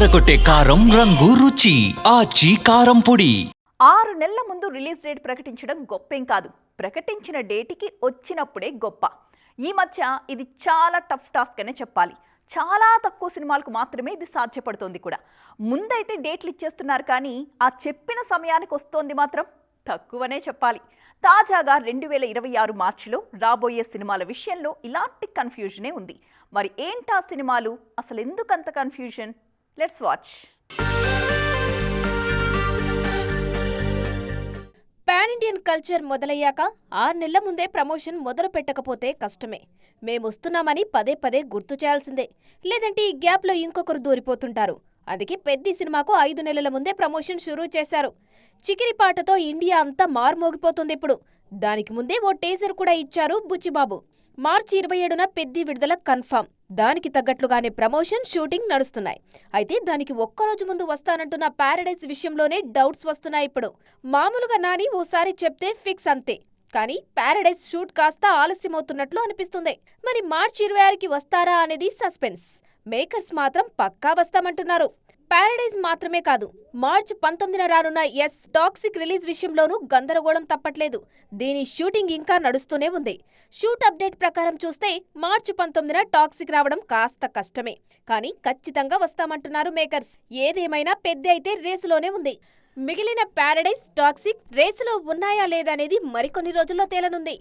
ఎర్రగొట్టే కారం రంగు రుచి ఆచి కారం పొడి. ఆరు నెలల ముందు రిలీజ్ డేట్ ప్రకటించడం గొప్పేం కాదు. ప్రకటించిన డేట్కి వచ్చినప్పుడే గొప్ప. ఈ మధ్య ఇది చాలా టఫ్ టాస్క్ అనే చెప్పాలి. చాలా తక్కువ సినిమాలకు మాత్రమే ఇది సాధ్యపడుతోంది కూడా. ముందైతే డేట్లు ఇచ్చేస్తున్నారు కానీ ఆ చెప్పిన సమయానికి వస్తోంది మాత్రం తక్కువనే చెప్పాలి. తాజాగా రెండు వేల ఇరవై ఆరు మార్చిలో రాబోయే సినిమాల విషయంలో ఇలాంటి కన్ఫ్యూజనే ఉంది. మరి ఏంటా సినిమాలు? అసలు ఎందుకంత confusion? Let's watch pan Indian culture మొదలయ్యాక ఆరు నెలల ముందే ప్రమోషన్ మొదలు పెట్టకపోతే కష్టమే. మేమొస్తున్నామని పదే పదే గుర్తు చేయాల్సిందే. లేదంటే ఈ గ్యాప్లో ఇంకొకరు దూరిపోతుంటారు. అందుకే పెద్ద సినిమాకు ఐదు నెలల ముందే ప్రమోషన్ షురూ చేశారు. చికిరి పాటతో ఇండియా అంతా మారుమోగిపోతుంది ఇప్పుడు. దానికి ముందే ఓ టేజర్ కూడా ఇచ్చారు బుచ్చిబాబు. మార్చి ఇరవై ఏడున పెద్ది విడుదల కన్ఫర్మ్ దానికి తగ్గట్లుగానే ప్రమోషన్ షూటింగ్ నడుస్తున్నాయి. అయితే దానికి ఒక్కరోజు ముందు వస్తానంటున్న పారడైజ్ విషయంలోనే డౌట్స్ వస్తున్నాయి ఇప్పుడు. మామూలుగా నాని ఓసారి చెప్తే ఫిక్స్ అంతే. కానీ పారడైజ్ షూట్ కాస్త ఆలస్యమవుతున్నట్లు అనిపిస్తుంది. మరి మార్చి ఇరవై ఆరుకి వస్తారా అనేది సస్పెన్స్. మేకర్స్ మాత్రం పక్కా వస్తామంటున్నారు. ప్యారడైజ్ మాత్రమే కాదు మార్చ్ పంతొమ్మిదిన రానున్న ఎస్ టాక్సిక్ రిలీజ్ విషయంలోనూ గందరగోళం తప్పట్లేదు. దీని షూటింగ్ ఇంకా నడుస్తూనే ఉంది. షూట్ అప్డేట్ ప్రకారం చూస్తే మార్చ్ పంతొమ్మిదిన టాక్సిక్ రావడం కాస్త కష్టమే. కానీ ఖచ్చితంగా వస్తామంటున్నారు మేకర్స్. ఏదేమైనా పెద్ద అయితే రేసులోనే ఉంది. మిగిలిన ప్యారడైజ్ టాక్సిక్ రేసులో ఉన్నాయా లేదా అనేది మరికొన్ని రోజుల్లో తేలనుంది.